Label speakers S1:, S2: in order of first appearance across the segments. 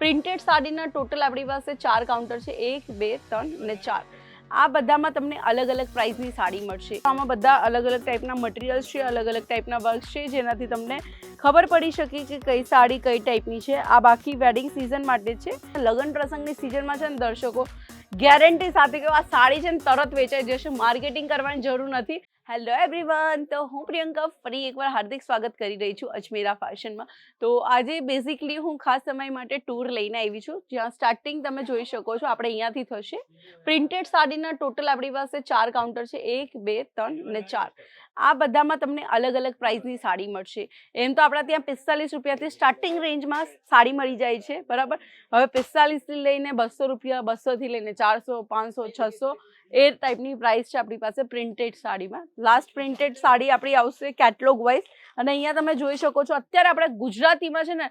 S1: Printed સાડીના total આપણી પાસે ચાર કાઉન્ટર છે, એક, બે, ત્રણ અને ચાર. આ બધામાં તમને અલગ અલગ પ્રાઇસની સાડી મળશે. આમાં બધા અલગ અલગ ટાઈપના મટીરિયલ્સ છે અલગ અલગ ટાઈપના વર્ક છે, જેનાથી તમને ખબર પડી શકે કે કઈ સાડી કઈ ટાઈપની છે. આ બાકી વેડિંગ સિઝન માટે છે. લગ્ન પ્રસંગની સિઝનમાં છે ને દર્શકો ગેરંટી સાથે કે આ સાડી છે ને તરત વેચાઈ જશે. માર્કેટિંગ કરવાની જરૂર નથી. હેલો એવરીવન તો હું પ્રિયંકા ફરી એકવાર હાર્દિક સ્વાગત કરી રહી છું અજમેરા ફેશનમાં. તો આજે બેઝિકલી હું ખાસ સમય માટે ટૂર લઈને આવી છું. જ્યાં સ્ટાર્ટિંગ તમે જોઈ શકો છો, આપણે અહીંયાથી થશે. પ્રિન્ટેડ સાડીના ટોટલ આપણી પાસે ચાર કાઉન્ટર છે. એક, બે, ત્રણ અને ચાર. આ બધામાં તમને અલગ અલગ પ્રાઇસની સાડી મળશે. એમ તો આપણા ત્યાં પિસ્તાલીસ રૂપિયાથી સ્ટાર્ટિંગ રેન્જમાં સાડી મળી જાય છે. બરાબર? હવે પિસ્તાલીસથી લઈને બસો રૂપિયા, બસોથી લઈને ચારસો, પાંચસો, છસો એ ટાઈપની પ્રાઇસ છે આપણી પાસે પ્રિન્ટેડ સાડીમાં. લાસ્ટ પ્રિન્ટેડ સાડી આપણી આવશે કેટલોગ વાઇઝ અને અહીંયા તમે જોઈ શકો છો, અત્યારે આપણે ગુજરાતીમાં છે ને,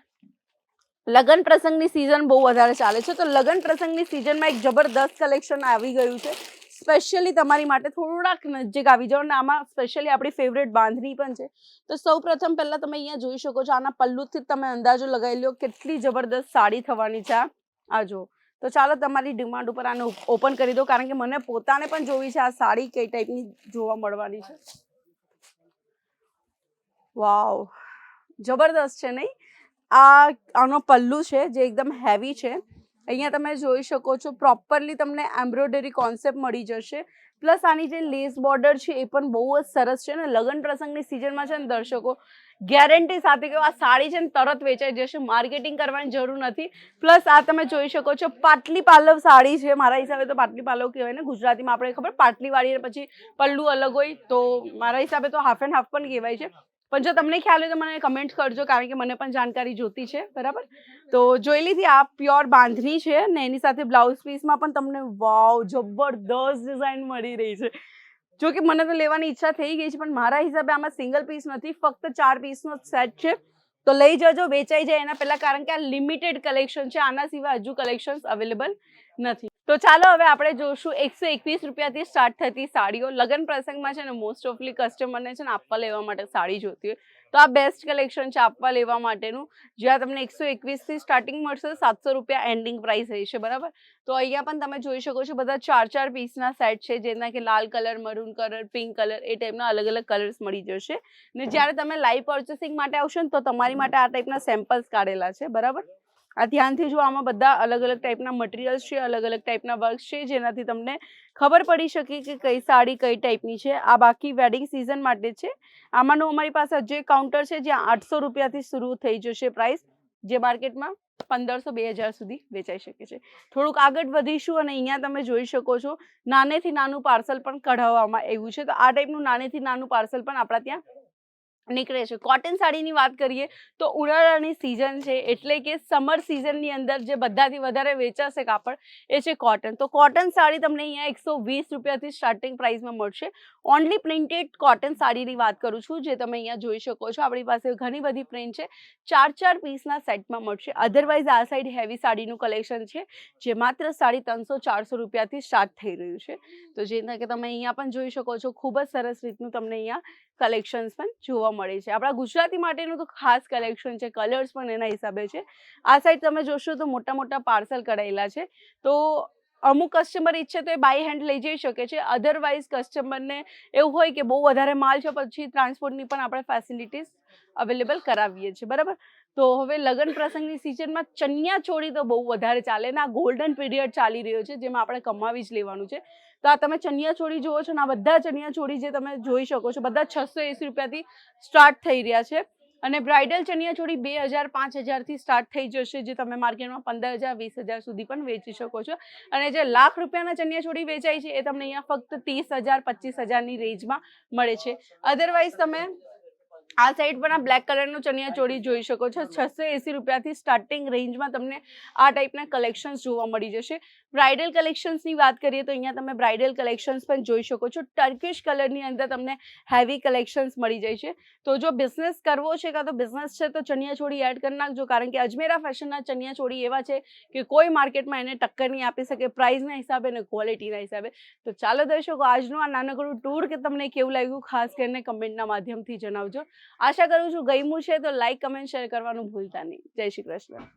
S1: લગ્ન પ્રસંગની સિઝન બહુ વધારે ચાલે છે. તો લગ્ન પ્રસંગની સિઝનમાં એક જબરદસ્ત કલેક્શન આવી ગયું છે. સ્પેશિયલી તમારી માટે થોડાક નજીક આવી જાઓ અને આમાં સ્પેશિયલી આપણી ફેવરેટ બાંધણી પણ છે. તો સૌ પ્રથમ પહેલાં તમે અહીંયા જોઈ શકો છો, આના પલ્લુથી તમે અંદાજો લગાવી લો કેટલી જબરદસ્ત સાડી થવાની છે, આ. આ જો તો ચાલો તમારી ડિમાન્ડ ઉપર આને ઓપન કરી દો, કારણ કે મને પોતાને પણ જોવી છે આ સાડી કઈ ટાઈપની જોવા મળવાની છે. વાવ જબરદસ્ત છે નહીં? આ, આનો પલ્લુ છે જે એકદમ હેવી છે. અહીંયા તમે જોઈ શકો છો પ્રોપરલી તમને એમ્બ્રોઇડરી કોન્સેપ્ટ મળી જશે. પ્લસ આની જે લેસ બોર્ડર છે એ પણ બહુ જ સરસ છે ને લગ્ન પ્રસંગની સિઝનમાં છે ને દર્શકો ગેરંટી સાથે કે આ સાડી છે ને તરત વેચાઈ જશે માર્કેટિંગ કરવાની જરૂર નથી. પ્લસ આ તમે જોઈ શકો છો, પાટલી પાલવ સાડી છે, મારા હિસાબે તો પાટલી પાલવ કહેવાય ને, ગુજરાતીમાં આપણે ખબર પાટલીવાળી પછી પલ્લુ અલગ હોય તો મારા હિસાબે તો હાફ એન્ડ હાફ પણ કહેવાય છે. પણ જો તમને ખ્યાલ હોય તો મને કમેન્ટ કરજો કારણ કે મને પણ જાણકારી જોતી છે બરાબર? તો જોઈ લીધી આ પ્યોર બાંધણી છે ને એની સાથે બ્લાઉઝ પીસમાં પણ તમને વાવ જબરદસ્ત ડિઝાઇન મળી રહી છે. જો કે મને તો લેવાની ઈચ્છા થઈ ગઈ છે પણ મારા હિસાબે આમાં સિંગલ પીસ નથી ફક્ત ચાર પીસનો સેટ છે. તો લઈ જજો વેચાઈ જાય એના પહેલાં કારણ કે આ લિમિટેડ કલેક્શન છે આના સિવાય હજુ કલેક્શન્સ અવેલેબલ નથી. તો ચાલો હવે આપણે જોશું એકસો એકવીસ રૂપિયાથી સ્ટાર્ટ થતી સાડીઓ. લગ્ન પ્રસંગમાં છે ને મોસ્ટ ઓફલી કસ્ટમરને છે ને, આપવા લેવા માટે સાડી જોતી હોય. તો આ બેસ્ટ કલેક્શન છે આપવા લેવા માટેનું. જ્યાં તમને એકસો એકવીસથી સ્ટાર્ટિંગ મળશે, સાતસો રૂપિયા એન્ડિંગ પ્રાઇસ રહેશે બરાબર? તો અહીંયા પણ તમે જોઈ શકો છો, બધા ચાર ચાર પીસના સેટ છે, જેના કે લાલ colour maroon colour pink colour એ ટાઈપના અલગ અલગ કલર્સ મળી જશે. ને જ્યારે તમે લાઈવ પર્ચેસિંગ માટે આવશો ને, તો તમારી માટે આ ટાઈપના સેમ્પલ્સ કાઢેલા છે, બરાબર? આ ધ્યાનથી જો આમાં બધા અલગ અલગ ટાઈપના મટીરિયલ્સ છે અલગ અલગ ટાઈપના વર્ક છે, જેનાથી તમને ખબર પડી શકે કે કઈ સાડી કઈ ટાઈપની છે. આ બાકી વેડિંગ સિઝન માટે છે. આમાંનું અમારી પાસે જે કાઉન્ટર છે, જ્યાં આઠસો રૂપિયાથી શરૂ થઈ જશે પ્રાઇસ જે માર્કેટમાં પંદરસો બે હજાર સુધી વેચાઈ શકે છે. થોડુંક આગળ વધીશું અને અહીંયા તમે જોઈ શકો છો, નાનેથી નાનું પાર્સલ પણ કઢાવવામાં આવ્યું છે. તો આ ટાઈપનું નાનેથી નાનું પાર્સલ પણ આપણા ત્યાં નીકળે છે. કોટન સાડીની વાત કરીએ તો ઉનાળાની સિઝન છે એટલે કે સમર સિઝનની અંદર જે બધાથી વધારે વેચાશે કાપડ એ છે કોટન તો કોટન સાડી તમને અહીંયા એકસો વીસ રૂપિયાથી સ્ટાર્ટિંગ પ્રાઇસમાં મળશે. ઓનલી પ્રિન્ટેડ કોટન સાડીની વાત કરું છું, જે તમે અહીંયા જોઈ શકો છો. આપણી પાસે ઘણી બધી પ્રિન્ટ છે. ચાર ચાર પીસના સેટમાં મળશે. અધરવાઇઝ આ સાઈડ હેવી સાડીનું કલેક્શન છે, જે માત્ર સાડી ત્રણસો ચારસો રૂપિયાથી સ્ટાર્ટ થઈ રહ્યું છે. તો જેના કે તમે અહીંયા પણ જોઈ શકો છો, ખૂબ જ સરસ રીતનું તમને અહીંયા કલેક્શન્સ પણ જોવા મળે છે. આપણા ગુજરાતી માટેનું તો ખાસ કલેક્શન છે કલર્સ પણ એના હિસાબે છે. આ સાઈડ તમે જોશો તો મોટા મોટા પાર્સલ કરાયેલા છે. તો અમુક કસ્ટમર ઈચ્છે તો એ બાય હેન્ડ લઈ જઈ શકે છે. અધરવાઇઝ કસ્ટમરને એવું હોય કે બહુ વધારે માલ છે, પછી ટ્રાન્સપોર્ટની પણ આપણે ફેસિલિટીઝ અવેલેબલ કરાવીએ છીએ. બરાબર? તો હવે લગ્ન પ્રસંગની સિઝનમાં ચણિયા ચોળી તો બહુ વધારે ચાલે. ને આ ગોલ્ડન પીરિયડ ચાલી રહ્યો છે, જેમાં આપણે કમાવી જ લેવાનું છે. તો આ તમે ચણિયા ચોળી જુઓ છો ને, આ બધા ચણિયા ચોળી જે તમે જોઈ શકો છો, બધા છસો એંસી રૂપિયાથી સ્ટાર્ટ થઈ રહ્યા છે. અને બ્રાઇડલ ચણિયા ચોળી બે હજાર પાંચ હજારથી સ્ટાર્ટ થઈ જશે, જે તમે માર્કેટમાં પંદર હજાર, વીસ હજાર સુધી પણ વેચી શકો છો. અને જે લાખ રૂપિયાના ચણિયા ચોળી વેચાય છે, એ તમને અહીંયા ફક્ત ત્રીસ હજાર, પચીસ હજારની રેન્જમાં મળે છે. અધરવાઇઝ તમે આ સાઈડ પણ આ બ્લેક કલરનું ચણિયા ચોળી જોઈ શકો છો. છસો એંસી રૂપિયાથી સ્ટાર્ટિંગ રેન્જમાં તમને આ ટાઈપના કલેક્શન્સ જોવા મળી જશે. બ્રાઇડલ કલેક્શન્સની વાત કરીએ તો અહીંયા તમે બ્રાઇડલ કલેક્શન્સ પણ જોઈ શકો છો. ટર્કિશ કલરની અંદર તમને હેવી કલેક્શન્સ મળી જાય છે. તો જો બિઝનેસ કરવો છે કાં તો બિઝનેસ છે તો ચણિયાચોળી એડ કરી નાખજો. કારણ કે અજમેરા ફેશનના ચણિયાચોળી એવા છે કે કોઈ માર્કેટમાં એને ટક્કર નહીં આપી શકે પ્રાઇઝના હિસાબે અને ક્વોલિટીના હિસાબે. તો ચાલો દર્શકો, આજનું આ નાનકડું ટૂર કે તમને કેવું લાગ્યું, ખાસ કરીને કમેન્ટના માધ્યમથી જણાવજો. આશા કરું છું ગયમું છે તો લાઇક કમેન્ટ શેર કરવાનું ભૂલતા નહીં. જય શ્રી કૃષ્ણ.